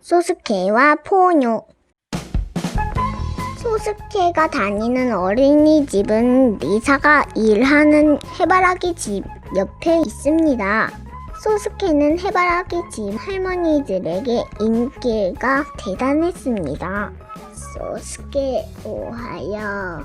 소스케와 포뇨 소스케가 다니는 어린이집은 리사가 일하는 해바라기 집 옆에 있습니다. 소스케는 해바라기 집 할머니들에게 인기가 대단했습니다. 소스케 오하요.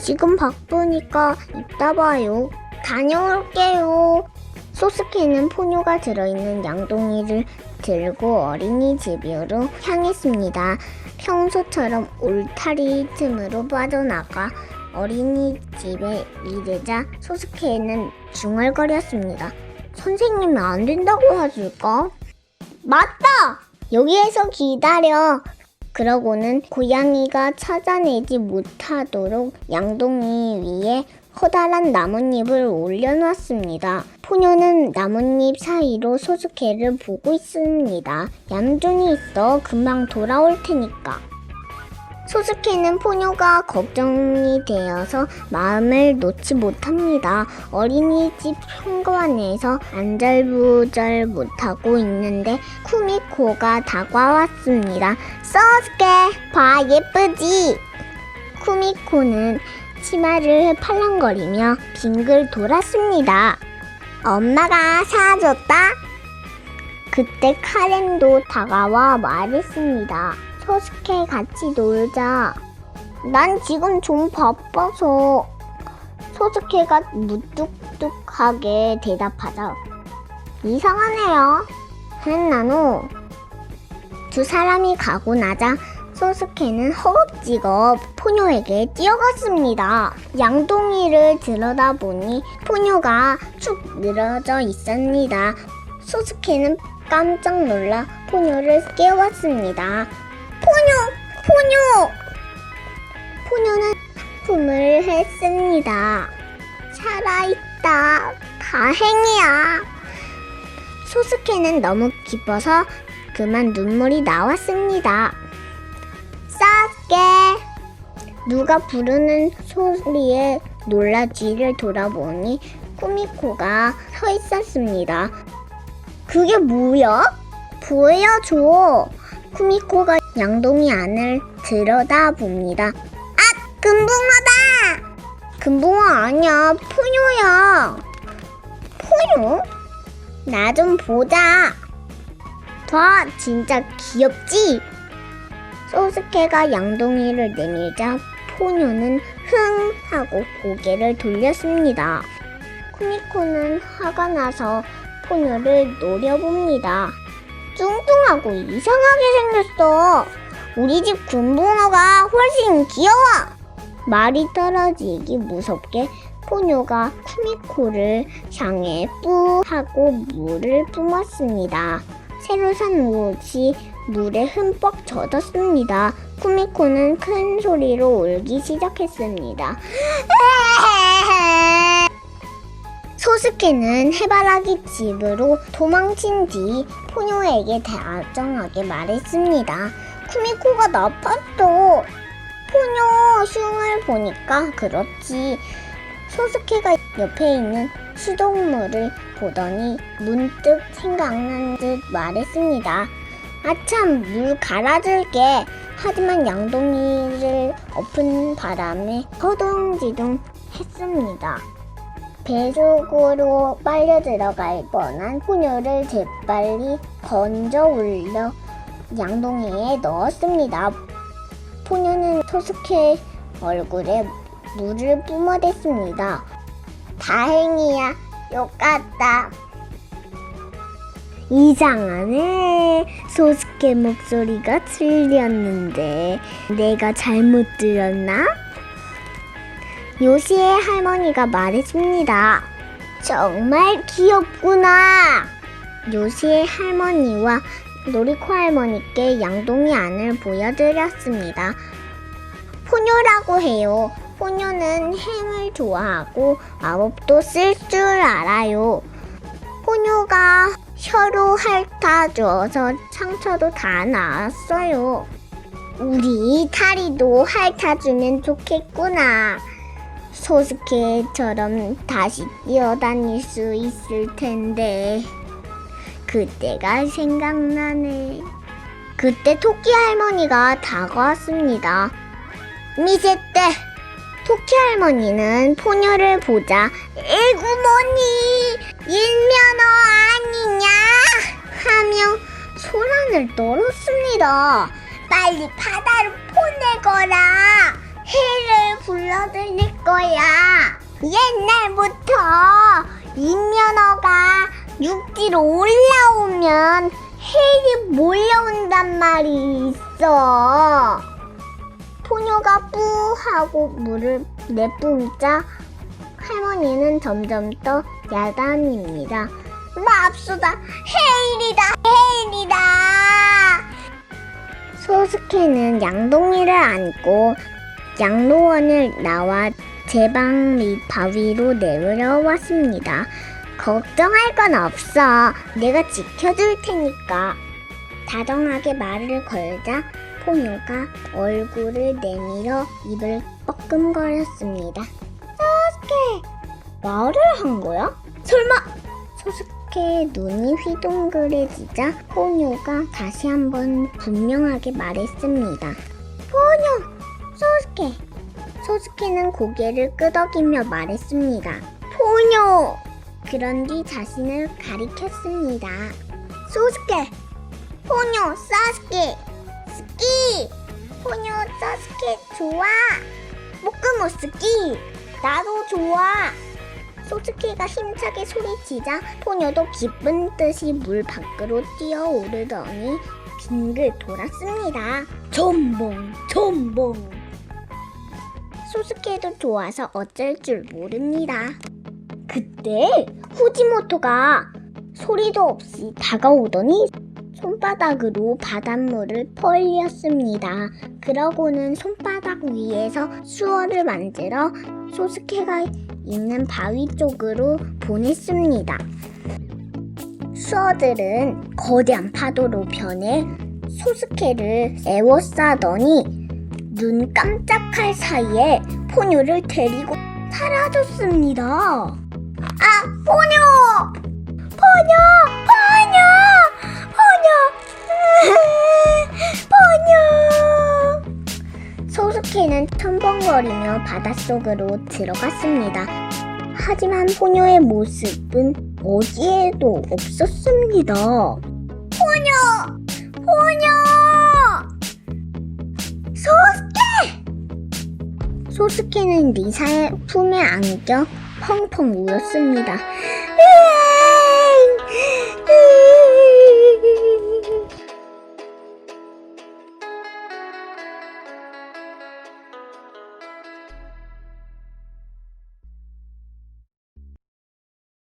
지금 바쁘니까 이따 봐요. 다녀올게요. 소스케는 포뇨가 들어있는 양동이를 들고 어린이집으로 향했습니다. 평소처럼 울타리 틈으로 빠져나가 어린이집에 이르자 소스케는 중얼거렸습니다. 선생님이 안 된다고 하실까? 맞다! 여기에서 기다려! 그러고는 고양이가 찾아내지 못하도록 양동이 위에 커다란 나뭇잎을 올려놨습니다. 포뇨는 나뭇잎 사이로 소스케를 보고 있습니다. 얌전히 있어 금방 돌아올 테니까. 소스케는 포뇨가 걱정이 되어서 마음을 놓지 못합니다. 어린이집 현관에서 안절부절 못하고 있는데 쿠미코가 다가왔습니다. 소스케, 봐 예쁘지? 쿠미코는 치마를 팔랑거리며 빙글 돌았습니다. 엄마가 사줬다? 그때 카렌도 다가와 말했습니다. 소스케 같이 놀자. 난 지금 좀 바빠서. 소스케가 무뚝뚝하게 대답하자. 이상하네요. 했나노? 두 사람이 가고 나자 소스케는 허겁지겁 포뇨에게 뛰어갔습니다. 양동이를 들여다보니 포뇨가 축 늘어져 있습니다. 소스케는 깜짝 놀라 포뇨를 깨웠습니다. 포뇨! 포뇨! 포뇨는 품을 했습니다. 살아있다. 다행이야. 소스케는 너무 기뻐서 그만 눈물이 나왔습니다. 싸게 누가 부르는 소리에 놀라 뒤를 돌아보니 꾸미코가 서 있었습니다. 그게 뭐야? 보여줘. 쿠미코가 양동이 안을 들여다봅니다. 아, 금붕어다! 금붕어 아니야, 포뇨야. 포뇨? 나 좀 보자. 봐, 진짜 귀엽지? 소스케가 양동이를 내밀자 포뇨는 흥 하고 고개를 돌렸습니다. 쿠미코는 화가 나서 포뇨를 노려봅니다. 뚱뚱하고 이상하게 생겼어. 우리 집 금붕어가 훨씬 귀여워. 말이 떨어지기 무섭게 포뇨가 쿠미코를 향해 뿌 하고 물을 뿜었습니다. 새로 산 옷이 물에 흠뻑 젖었습니다. 쿠미코는 큰 소리로 울기 시작했습니다. 소스케는 해바라기 집으로 도망친 뒤 포뇨에게 다정하게 말했습니다. 쿠미코가 나빴어. 포뇨 흉을 보니까 그렇지. 소스케가 옆에 있는 수돗물을 보더니 문득 생각난 듯 말했습니다. 아참, 물 갈아줄게. 하지만 양동이를 엎은 바람에 허둥지둥 했습니다. 배 속으로 빨려 들어갈 뻔한 포뇨를 재빨리 건져 올려 양동이에 넣었습니다. 포뇨는 소스케 얼굴에 물을 뿜어댔습니다. 다행이야, 욕 같다. 이상하네. 소스케 목소리가 틀렸는데 내가 잘못 들었나? 요시의 할머니가 말했습니다. 정말 귀엽구나. 요시의 할머니와 노리코 할머니께 양동이 안을 보여드렸습니다. 포뇨라고 해요. 포뇨는 행을 좋아하고 마법도 쓸 줄 알아요. 포뇨가 혀로 핥아줘서 상처도 다 나았어요. 우리 타리도 핥아주면 좋겠구나. 소스케처럼 다시 뛰어다닐 수 있을 텐데. 그때가 생각나네. 그때 토끼 할머니가 다가왔습니다. 미제 때 토끼 할머니는 포녀를 보자 에구머니 일면허 아니냐 하며 소란을 떨었습니다. 빨리 바다로 보내거라. 해를 불러들일 거야. 옛날부터 인면허가 육지로 올라오면 해이 몰려온단 말이 있어. 포녀가 뿌 하고 물을 내뿜자 할머니는 점점 더 야단입니다. 맙소다 헤일이다 헤일이다 소스케는 양동이를 안고 양로원을 나와 제 방 밑 바위로 내려왔습니다. 걱정할 건 없어. 내가 지켜줄 테니까. 다정하게 말을 걸자 포녀가 얼굴을 내밀어 입을 뻐끔거렸습니다. 소스케! 말을 한 거야? 설마! 소스케의 눈이 휘둥그레지자 포녀가 다시 한번 분명하게 말했습니다. 포녀! 소스케! 소스케는 고개를 끄덕이며 말했습니다. 포녀! 그런 뒤 자신을 가리켰습니다. 소스케! 포녀 사스케! 스키! 포녀 사스케 좋아! 모크모 스키! 나도 좋아! 소스케가 힘차게 소리치자 포녀도 기쁜 듯이 물 밖으로 뛰어오르더니 빙글 돌았습니다. 촌봉, 촌봉. 소스케도 좋아서 어쩔 줄 모릅니다. 그때 후지모토가 소리도 없이 다가오더니 손바닥으로 바닷물을 펄렸습니다. 그러고는 손바닥 위에서 수어를 만들어 소스케가 있는 바위 쪽으로 보냈습니다. 수어들은 거대한 파도로 변해 소스케를 에워싸더니 눈 깜짝할 사이에 포뇨를 데리고 사라졌습니다. 포뇨! 소스케는 첨벙거리며 바닷속으로 들어갔습니다. 하지만 포뇨의 모습은 어디에도 없었습니다. 포뇨! 포뇨! 소스케! 소스케는 리사의 품에 안겨 펑펑 울었습니다. 으아!